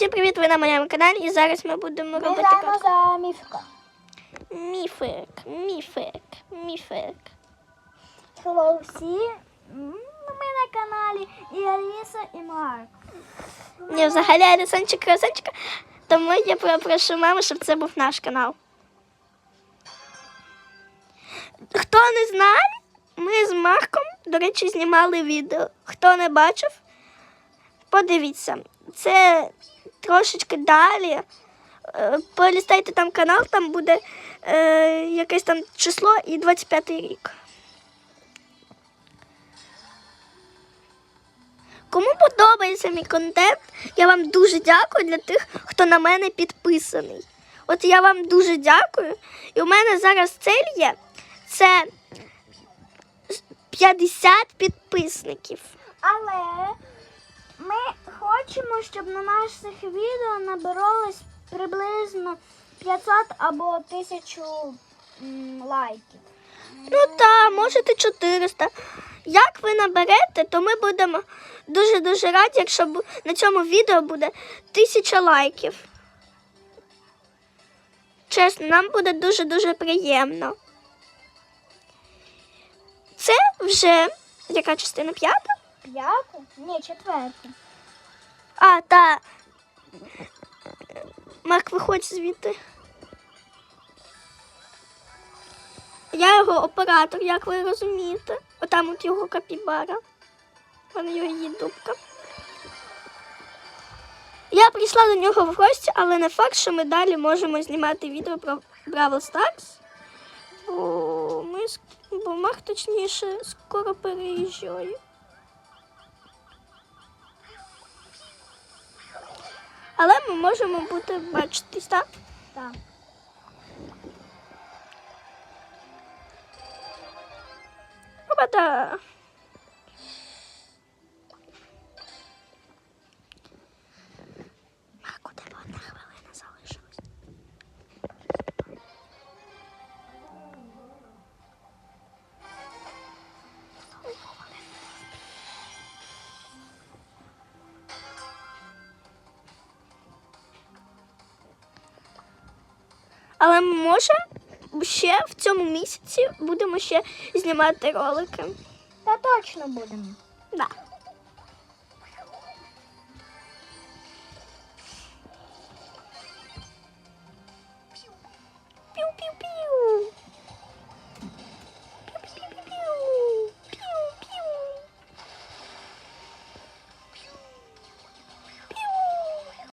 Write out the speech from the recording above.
Всім привіт! Ви на моєму каналі і зараз ми будемо Ми робити за міфка. міфик, міфик, міфик. Hello всі. Ми на каналі і Аліса, і Марк. Ні, взагалі Алісанчик красанчика. Тому я попрошу маму, щоб це був наш канал. Хто не знає, ми з Марком, до речі, знімали відео. Хто не бачив, подивіться. Це трошечки далі. Е, Полістайте там канал, там буде е, якесь там число і 25 рік. Кому подобається мій контент, я вам дуже дякую для тих, хто на мене підписаний. От я вам дуже дякую. І у мене зараз цель є це 50 підписників. Але ми хочемо, щоб на наших відео набиралось приблизно 500 або 1000 лайків. Ну так, можете 400. Як ви наберете, то ми будемо дуже-дуже раді, якщо на цьому відео буде 1000 лайків. Чесно, нам буде дуже-дуже приємно. Це вже яка частина п'ята? П'яте? Ні, четверте. А, та. Марк, виходь звідти. Я його оператор, як ви розумієте. Отам от його капібара. Вона його її дубка. Я прийшла до нього в гості, але не факт, що ми далі можемо знімати відео про Бравл Старс. Бо ми бо Марк точніше скоро переїжджає. Але ми можемо бути бачитись, так? Так. Опа-та. Але може ще в цьому місяці будемо ще знімати ролики. Та точно будемо. Да.